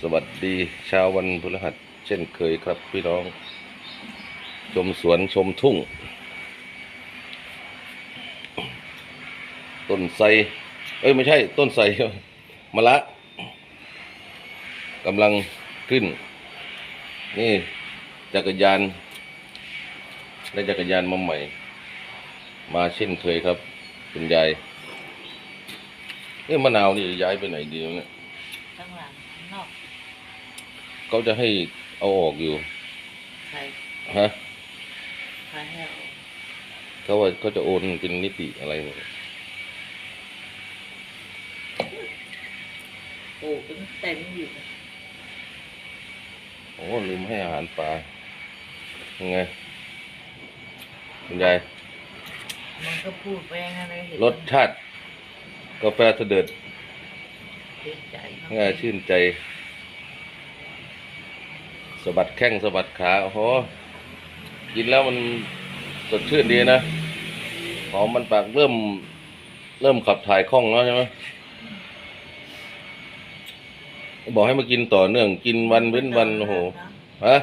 สวัสดีเช้าวันพฤหัสเช่นเคยครับพี่น้อง ชมสวนชมทุ่ง ต้นไทรเอ้ย ไม่ใช่ต้นไทรมะละกำลังขึ้น นี่จักรยานได้จักรยานมาใหม่ มาเช่นเคยครับ คุณยายนี่มะนาวนี่ย้ายไปไหนดีเนี่ยข้างหลัง นอกเขาจะให้เอาออกอยู่ ใครฮะใครให้เอาเขาว่าเขาจะโอนเป็นนิติอะไรเนี่ยปลูกเป็นเต็มอยู่โอ้ลืมให้อาหารปลายังไงคุณยายมันก็พูดไปอย่างนั้นเลยเห็นรสชาติกาแฟเสด็จ ชื่นใจเนอะง่ายชื่นใจสะบัดแข้งสะบัดขาโอ้โหกินแล้วมันสดชื่นดีนะหอมมันปากเริ่ม เริ่มขับถ่ายคล่องแล้วใช่ไหมบอกให้มากินต่อเนื่อง กินวันเว้นวันโอ้โหฮะ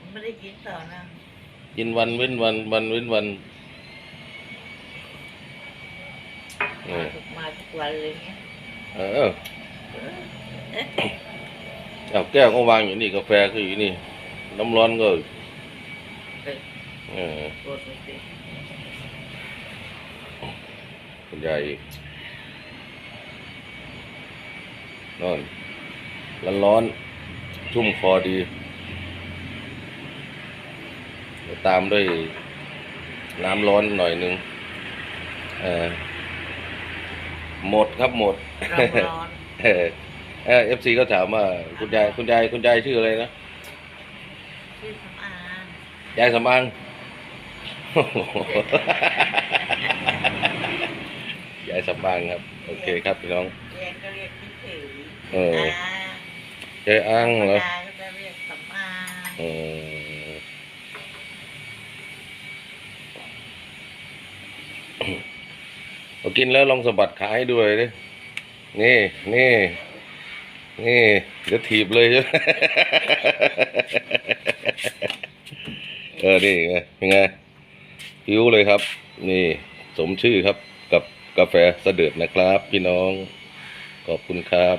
มันไม่ได้กินต่อนะกินวันเว้นวัน วันเว้นวันเอมาอทุกมาทุกวันเลยเงี้ยเออ เอาแก้วก็วางอยู่นี่กาแฟก็อยู่นี่ น้ำร้อนก็เออเออกดไปสิคุณยายนอนร้อนร้อนๆชุ่มคอดีเดี๋ยวตามด้วยน้ำร้อนหน่อยหนึง เออหมดครับหมดร้อนร้อน เออเออฟซีก็ถามว่าคุณยายคุณยายคุณยายชื่ออะไรนะชื่อสำอางยายสำอางยายสำอางครับ โอเคครับพี่น้องเรียนก็เรียกพี่ถือเอออ่ายายอ้างเหรอธรรมดาก็จะเรียกสำอางเออเอากินแล้วลองสะบัดขาให้ด้วยดิ นี่นี่นี่เดี๋ยวถีบเลยเออนี่ไงเป็นไงผิวเลยครับ นี่สมชื่อครับกับกาแฟเสด็จนะครับ พี่น้องขอบคุณครับ